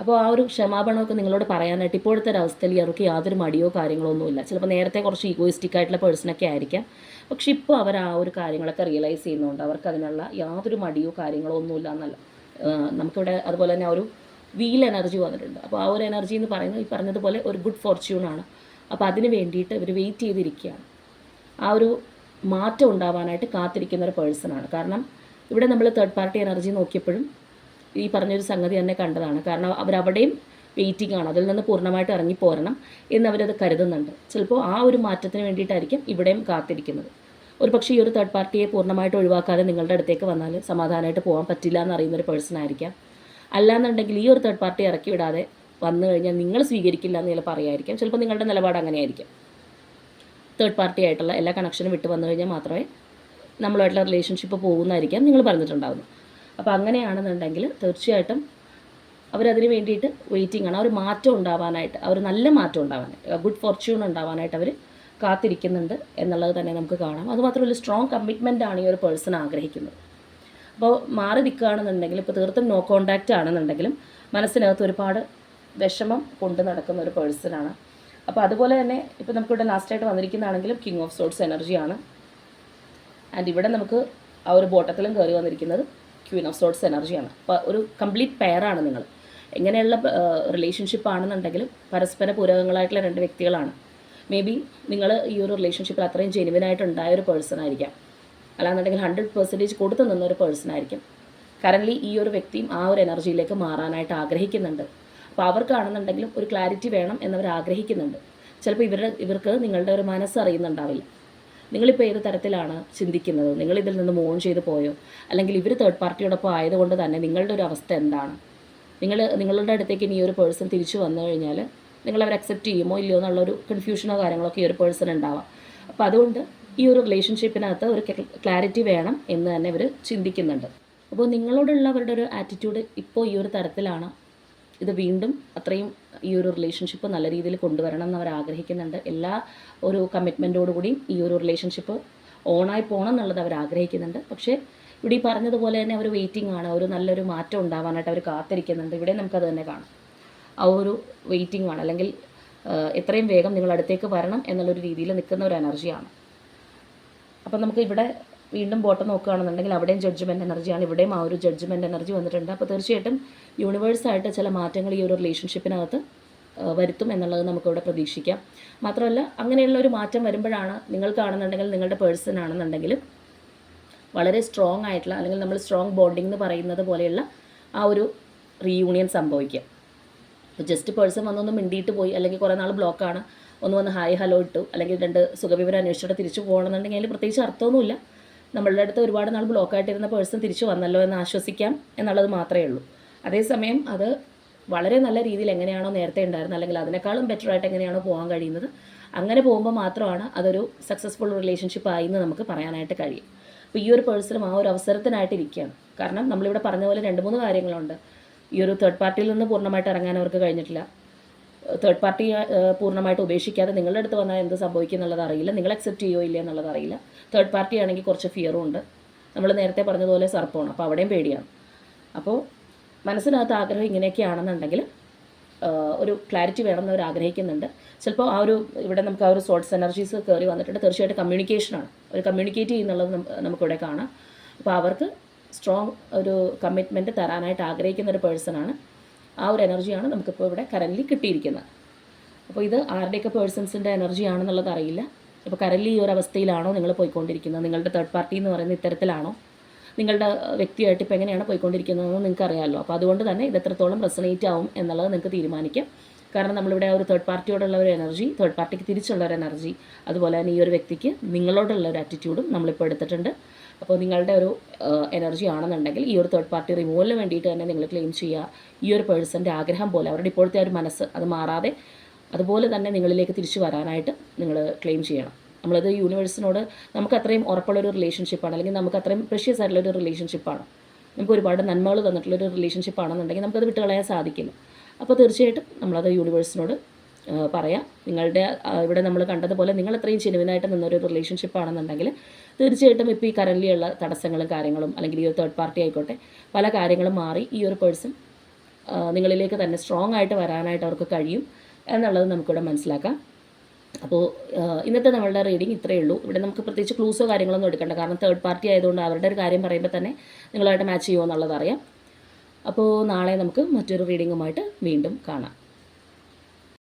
Speaker 1: അപ്പോൾ ആ ഒരു ക്ഷമാപണമൊക്കെ നിങ്ങളോട് പറയാനായിട്ട് ഇപ്പോഴത്തെ അവസ്ഥയിൽ അവർക്ക് യാതൊരു മടിയോ കാര്യങ്ങളോ ഒന്നുമില്ല ചിലപ്പോൾ നേരത്തെ കുറച്ച് ഈഗോയിസ്റ്റിക് ആയിട്ടുള്ള പേഴ്സണൊക്കെ ആയിരിക്കാം. പക്ഷെ ഇപ്പോൾ അവർ ആ ഒരു കാര്യങ്ങളൊക്കെ റിയലൈസ് ചെയ്യുന്നുണ്ട്. അവർക്ക് അതിനുള്ള യാതൊരു മടിയോ കാര്യങ്ങളോ ഒന്നുമില്ല എന്നല്ല. നമുക്കിവിടെ അതുപോലെ തന്നെ ഒരു വീൽ എനർജി വന്നിട്ടുണ്ട്. അപ്പോൾ ആ ഒരു എനർജി എന്ന് പറയുന്നത് ഈ പറഞ്ഞതുപോലെ ഒരു ഗുഡ് ഫോർച്യൂണാണ് അപ്പോൾ അതിന് വേണ്ടിയിട്ട് ഇവർ വെയിറ്റ് ചെയ്തിരിക്കുകയാണ്. ആ ഒരു മാറ്റം ഉണ്ടാവാനായിട്ട് കാത്തിരിക്കുന്ന ഒരു പേഴ്സണാണ് കാരണം ഇവിടെ നമ്മൾ തേർഡ് പാർട്ടി എനർജി നോക്കിയപ്പോഴും ഈ പറഞ്ഞൊരു സംഗതി തന്നെ കണ്ടതാണ്. കാരണം അവരവിടെയും വെയിറ്റിംഗ് ആണ്. അതിൽ നിന്ന് പൂർണമായിട്ട് ഇറങ്ങിപ്പോരണം എന്ന് അവരത് കരുതുന്നുണ്ട്. ചിലപ്പോൾ ആ ഒരു മാറ്റത്തിന് വേണ്ടിയിട്ടായിരിക്കും ഇവിടെയും കാത്തിരിക്കുന്നത്. ഒരു പക്ഷേ ഈ ഒരു തേർഡ് പാർട്ടിയെ പൂർണമായിട്ട് ഒഴിവാക്കാതെ നിങ്ങളുടെ അടുത്തേക്ക് വന്നാൽ സമാധാനമായിട്ട് പോകാൻ പറ്റില്ല എന്നറിയുന്ന ഒരു പേഴ്സൺ ആയിരിക്കാം. അല്ലാന്നുണ്ടെങ്കിൽ ഈ ഒരു തേർഡ് പാർട്ടി ഇറക്കി വിടാതെ വന്നു കഴിഞ്ഞാൽ നിങ്ങൾ സ്വീകരിക്കില്ല എന്ന് ചിലപ്പോൾ പറയായിരിക്കാം. ചിലപ്പോൾ നിങ്ങളുടെ നിലപാട് അങ്ങനെയായിരിക്കും. തേർഡ് പാർട്ടി ആയിട്ടുള്ള എല്ലാ കണക്ഷനും വിട്ട് വന്നു കഴിഞ്ഞാൽ മാത്രമേ നമ്മളുമായിട്ടുള്ള റിലേഷൻഷിപ്പ് പോകുന്നതായിരിക്കാം നിങ്ങൾ പറഞ്ഞിട്ടുണ്ടാവുന്നത് അപ്പോൾ അങ്ങനെയാണെന്നുണ്ടെങ്കിൽ തീർച്ചയായിട്ടും അവരതിന് വേണ്ടിയിട്ട് വെയിറ്റിംഗ് ആണ്. ഒരു മാറ്റം ഉണ്ടാവാനായിട്ട് ഒരു നല്ല മാറ്റം ഉണ്ടാവാനായിട്ട് ഗുഡ് ഫോർച്യൂൺ ഉണ്ടാവാനായിട്ട് അവർ കാത്തിരിക്കുന്നുണ്ട് എന്നുള്ളത് തന്നെ നമുക്ക് കാണാം. അതുമാത്രമല്ല സ്ട്രോങ് കമ്മിറ്റ്മെന്റ് ആണ് ഈ ഒരു പേഴ്സൺ ആഗ്രഹിക്കുന്നത്. അപ്പോൾ മാറി നിൽക്കുകയാണെന്നുണ്ടെങ്കിൽ ഇപ്പോൾ തീർത്തും നോ കോണ്ടാക്റ്റ് ആണെന്നുണ്ടെങ്കിലും മനസ്സിനകത്ത് ഒരുപാട് വിഷമം കൊണ്ടു നടക്കുന്ന ഒരു പേഴ്സണാണ് അപ്പോൾ അതുപോലെ തന്നെ ഇപ്പോൾ നമുക്കിവിടെ ലാസ്റ്റായിട്ട് വന്നിരിക്കുന്നതാണെങ്കിലും കിങ് ഓഫ് സോട്ട്സ് എനർജിയാണ് ആൻഡ് ഇവിടെ നമുക്ക് ആ ഒരു ബോട്ടത്തിലും കയറി വന്നിരിക്കുന്നത് ക്വീൻ ഓഫ് സോട്ട്സ് എനർജിയാണ് അപ്പോൾ ഒരു കംപ്ലീറ്റ് പെയറാണ് നിങ്ങൾ. എങ്ങനെയുള്ള റിലേഷൻഷിപ്പ് ആണെന്നുണ്ടെങ്കിലും പരസ്പര പൂരകങ്ങളായിട്ടുള്ള രണ്ട് വ്യക്തികളാണ്. മേ ബി നിങ്ങൾ ഈ ഒരു റിലേഷൻഷിപ്പിൽ അത്രയും ജെനുവിനായിട്ട് ഉണ്ടായ ഒരു പേഴ്സൺ ആയിരിക്കാം. അല്ലാന്നുണ്ടെങ്കിൽ ഹൺഡ്രഡ് പെർസെന്റേജ് കൊടുത്തു നിന്ന ഒരു പേഴ്സൺ ആയിരിക്കും. കറന്റ്ലി ഈ ഒരു വ്യക്തിയും ആ ഒരു എനർജിയിലേക്ക് മാറാനായിട്ട് ആഗ്രഹിക്കുന്നുണ്ട്. അപ്പോൾ അവർക്കാണെന്നുണ്ടെങ്കിലും ഒരു ക്ലാരിറ്റി വേണം എന്നവർ ആഗ്രഹിക്കുന്നുണ്ട്. ചിലപ്പോൾ ഇവരുടെ ഇവർക്ക് നിങ്ങളുടെ ഒരു മനസ്സ് അറിയുന്നുണ്ടാവില്ല. നിങ്ങളിപ്പോൾ ഏത് തരത്തിലാണ് ചിന്തിക്കുന്നത്? നിങ്ങൾ ഇതിൽ നിന്ന് മോൺ ചെയ്ത് പോയോ? അല്ലെങ്കിൽ ഇവർ തേർഡ് പാർട്ടിയോടൊപ്പം ആയതുകൊണ്ട് തന്നെ നിങ്ങളുടെ ഒരു അവസ്ഥ എന്താണ്? നിങ്ങൾ നിങ്ങളുടെ അടുത്തേക്ക് ഇനി ഒരു പേഴ്സൺ തിരിച്ചു വന്നു കഴിഞ്ഞാൽ നിങ്ങൾ അവർ അക്സെപ്റ്റ് ചെയ്യുമോ ഇല്ലയോ എന്നുള്ളൊരു കൺഫ്യൂഷനോ കാര്യങ്ങളൊക്കെ ഈ ഒരു പേഴ്സൺ ഉണ്ടാവാം അപ്പോൾ അതുകൊണ്ട് ഈ ഒരു റിലേഷൻഷിപ്പിനകത്ത് ഒരു ക്ലാരിറ്റി വേണം എന്ന് തന്നെ ഇവർ ചിന്തിക്കുന്നുണ്ട്. അപ്പോൾ നിങ്ങളോടുള്ള അവരുടെ ഒരു ആറ്റിറ്റ്യൂഡ് ഇപ്പോൾ ഈ ഒരു തരത്തിലാണ് ഇത് വീണ്ടും അത്രയും ഈ ഒരു റിലേഷൻഷിപ്പ് നല്ല രീതിയിൽ കൊണ്ടുവരണം എന്ന് അവർ ആഗ്രഹിക്കുന്നുണ്ട്. എല്ലാ ഒരു കമ്മിറ്റ്മെന്റോടുകൂടിയും ഈ ഒരു റിലേഷൻഷിപ്പ് ഓണായി പോകണം എന്നുള്ളത് അവർ ആഗ്രഹിക്കുന്നുണ്ട്. പക്ഷേ ഇവിടെ ഈ പറഞ്ഞതുപോലെ തന്നെ അവർ വെയിറ്റിംഗ് ആണ് ഒരു നല്ലൊരു മാറ്റം ഉണ്ടാവാനായിട്ട് അവർ കാത്തിരിക്കുന്നുണ്ട്. ഇവിടെ നമുക്കത് തന്നെ കാണാം. ആ ഒരു വെയിറ്റിംഗ് ആണ്. അല്ലെങ്കിൽ എത്രയും വേഗം നിങ്ങൾ അടുത്തേക്ക് വരണം എന്നുള്ളൊരു രീതിയിൽ നിൽക്കുന്ന ഒരു എനർജിയാണ് അപ്പം നമുക്ക് ഇവിടെ വീണ്ടും ബോട്ടം നോക്കുകയാണെന്നുണ്ടെങ്കിൽ അവിടെയും ജഡ്ജ്മെന്റ് എനർജിയാണ് ഇവിടെയും ആ ഒരു ജഡ്ജ്മെന്റ് എനർജി വന്നിട്ടുണ്ട്. അപ്പോൾ തീർച്ചയായിട്ടും യൂണിവേഴ്സായിട്ട് ചില മാറ്റങ്ങൾ ഈ ഒരു റിലേഷൻഷിപ്പിനകത്ത് വരുത്തും എന്നുള്ളത് നമുക്കിവിടെ പ്രതീക്ഷിക്കാം. മാത്രമല്ല അങ്ങനെയുള്ള ഒരു മാറ്റം വരുമ്പോഴാണ് നിങ്ങൾക്കാണെന്നുണ്ടെങ്കിൽ നിങ്ങളുടെ പേഴ്സൺ ആണെന്നുണ്ടെങ്കിലും വളരെ സ്ട്രോങ് ആയിട്ടുള്ള അല്ലെങ്കിൽ നമ്മൾ സ്ട്രോങ് ബോണ്ടിങ് എന്ന് പറയുന്നത് പോലെയുള്ള ആ ഒരു റീയൂണിയൻ സംഭവിക്കുക. ജസ്റ്റ് പേഴ്സൺ വന്നൊന്ന് മിണ്ടിയിട്ട് പോയി അല്ലെങ്കിൽ കുറേ നാൾ ബ്ലോക്കാണ് ഒന്ന് വന്ന് ഹായ് ഹലോ ഇട്ടു അല്ലെങ്കിൽ രണ്ട് സുഖവിവരം അന്വേഷിച്ചിട്ട് തിരിച്ചു പോകണമെന്നുണ്ടെങ്കിൽ അതിൽ പ്രത്യേകിച്ച് അർത്ഥമൊന്നുമില്ല. നമ്മളുടെ അടുത്ത് ഒരുപാട് നാൾ ബ്ലോക്കായിട്ടിരുന്ന പേഴ്സൺ തിരിച്ചു വന്നല്ലോ എന്ന് ആശ്വസിക്കാം എന്നുള്ളത് മാത്രമേ ഉള്ളൂ. അതേസമയം അത് വളരെ നല്ല രീതിയിൽ എങ്ങനെയാണോ നേരത്തെ ഉണ്ടായിരുന്നത് അല്ലെങ്കിൽ അതിനേക്കാളും ബെറ്റർ ആയിട്ട് എങ്ങനെയാണോ പോകാൻ കഴിയുന്നത് അങ്ങനെ പോകുമ്പോൾ മാത്രമാണ് അതൊരു സക്സസ്ഫുൾ റിലേഷൻഷിപ്പ് ആയി എന്ന് നമുക്ക് പറയാനായിട്ട് കഴിയും. അപ്പോൾ ഈ ഒരു പേഴ്സണും ആ ഒരു അവസരത്തിനായിട്ട് ഇരിക്കുകയാണ്. കാരണം നമ്മളിവിടെ പറഞ്ഞ പോലെ രണ്ട് മൂന്ന് കാര്യങ്ങളുണ്ട്. ഈ ഒരു തേർഡ് പാർട്ടിയിൽ നിന്ന് പൂർണമായിട്ട് ഇറങ്ങാൻ അവർക്ക് കഴിഞ്ഞിട്ടില്ല. തേർഡ് പാർട്ടി പൂർണമായിട്ട് ഉപേക്ഷിക്കാതെ നിങ്ങളുടെ അടുത്ത് വന്നാൽ എന്ത് സംഭവിക്കും എന്നുള്ളത് അറിയില്ല. നിങ്ങൾ അക്സെപ്റ്റ് ചെയ്യുമോ ഇല്ല എന്നുള്ളത് അറിയില്ല. തേർഡ് പാർട്ടി ആണെങ്കിൽ കുറച്ച് ഫിയറും ഉണ്ട്. നമ്മൾ നേരത്തെ പറഞ്ഞതുപോലെ സർപ്പമാണ്. അപ്പോൾ അവിടെയും പേടിയാണ്. അപ്പോൾ മനസ്സിനകത്ത് ആഗ്രഹം ഇങ്ങനെയൊക്കെയാണെന്നുണ്ടെങ്കിൽ ഒരു ക്ലാരിറ്റി വേണമെന്ന് അവർ ആഗ്രഹിക്കുന്നുണ്ട്. ചിലപ്പോൾ ആ ഒരു ഇവിടെ നമുക്ക് ആ ഒരു സോട്ട്സ് എനർജീസ് കയറി വന്നിട്ടുണ്ട്. തീർച്ചയായിട്ടും കമ്മ്യൂണിക്കേഷനാണ് ഒരു കമ്മ്യൂണിക്കേറ്റ് ചെയ്യുന്നുള്ളത് നമുക്കിവിടെ കാണാം. അപ്പോൾ അവർക്ക് സ്ട്രോങ് ഒരു കമ്മിറ്റ്മെന്റ് തരാനായിട്ട് ആഗ്രഹിക്കുന്ന ഒരു പേഴ്സണാണ് ആ ഒരു എനർജിയാണ് നമുക്കിപ്പോൾ ഇവിടെ കറന്റ് കിട്ടിയിരിക്കുന്നത്. അപ്പോൾ ഇത് ആരുടെയൊക്കെ പേഴ്സൺസിന്റെ എനർജി ആണെന്നുള്ളത് അറിയില്ല. അപ്പോൾ കറൻലി ഈ ഒരു അവസ്ഥയിലാണോ നിങ്ങൾ പോയിക്കൊണ്ടിരിക്കുന്നത്? നിങ്ങളുടെ തേർഡ് പാർട്ടി എന്ന് പറയുന്ന ഇത്തരത്തിലാണോ? നിങ്ങളുടെ വ്യക്തിയായിട്ട് ഇപ്പോൾ എങ്ങനെയാണ് പോയിക്കൊണ്ടിരിക്കുന്നതെന്ന് നിങ്ങൾക്ക് അറിയാമല്ലോ അപ്പോൾ അതുകൊണ്ട് തന്നെ ഇത് എത്രത്തോളം റെസണേറ്റ് ആവും എന്നുള്ളത് നിങ്ങൾക്ക് തീരുമാനിക്കാം. കാരണം നമ്മളിവിടെ ഒരു തേർഡ് പാർട്ടിയോടുള്ള ഒരു എനർജി തേർഡ് പാർട്ടിക്ക് തിരിച്ചുള്ള ഒരു എനർജി അതുപോലെ തന്നെ ഈ ഒരു വ്യക്തിക്ക് നിങ്ങളോടുള്ള ഒരു ആറ്റിറ്റ്യൂഡും നമ്മളിപ്പോൾ എടുത്തിട്ടുണ്ട്. അപ്പോൾ നിങ്ങളുടെ ഒരു എനർജി ആണെന്നുണ്ടെങ്കിൽ ഈ ഒരു തേർഡ് പാർട്ടി റിമൂവലിന് വേണ്ടിയിട്ട് തന്നെ നിങ്ങൾ ക്ലെയിം ചെയ്യുക. ഈ ഒരു പേഴ്സന്റെ ആഗ്രഹം പോലെ അവരുടെ ഇപ്പോഴത്തെ ഒരു മനസ്സ് അത് മാറാതെ അതുപോലെ തന്നെ നിങ്ങളിലേക്ക് തിരിച്ചു വരാനായിട്ട് നിങ്ങൾ ക്ലെയിം ചെയ്യണം. നമ്മളത് യൂണിവേഴ്സിനോട് നമുക്ക് അത്രയും ഉറപ്പുള്ളൊരു റിലേഷൻഷിപ്പാണ് അല്ലെങ്കിൽ നമുക്ക് അത്രയും പ്രഷ്യസ് ആയിട്ടുള്ളൊരു റിലേഷൻഷിപ്പാണ് നമുക്ക് ഒരുപാട് നന്മകൾ തന്നിട്ടുള്ള ഒരു റിലേഷൻഷിപ്പ് ആണെന്നുണ്ടെങ്കിൽ നമുക്കത് വിട്ടുകളയാൻ സാധിക്കില്ല. അപ്പോൾ തീർച്ചയായിട്ടും നമ്മളത് യൂണിവേഴ്സിനോട് പറയാം. നിങ്ങളുടെ ഇവിടെ നമ്മൾ കണ്ടതുപോലെ നിങ്ങൾ അത്രയും ജെനുവിനായിട്ട് നിന്നൊരു റിലേഷൻഷിപ്പ് ആണെന്നുണ്ടെങ്കിൽ തീർച്ചയായിട്ടും ഇപ്പോൾ ഈ കറന്റിലുള്ള തടസ്സങ്ങളും കാര്യങ്ങളും അല്ലെങ്കിൽ ഈ ഒരു തേർഡ് പാർട്ടി ആയിക്കോട്ടെ പല കാര്യങ്ങളും മാറി ഈ ഒരു പേഴ്സൺ നിങ്ങളിലേക്ക് തന്നെ സ്ട്രോങ് ആയിട്ട് വരാനായിട്ട് അവർക്ക് കഴിയും എന്നുള്ളത് നമുക്കിവിടെ മനസ്സിലാക്കാം. അപ്പോൾ ഇന്നത്തെ നമ്മളുടെ റീഡിങ് ഇത്രയേ ഉള്ളൂ. ഇവിടെ നമുക്ക് പ്രത്യേകിച്ച് ക്ലൂസോ കാര്യങ്ങളൊന്നും എടുക്കണ്ട. കാരണം തേർഡ് പാർട്ടി ആയതുകൊണ്ട് അവരുടെ ഒരു കാര്യം പറയുമ്പോൾ തന്നെ നിങ്ങളായിട്ട് മാച്ച് ചെയ്യുമോ എന്നുള്ളത് അറിയാം. അപ്പോൾ നാളെ നമുക്ക് മറ്റൊരു റീഡിങ്ങുമായിട്ട് വീണ്ടും കാണാം.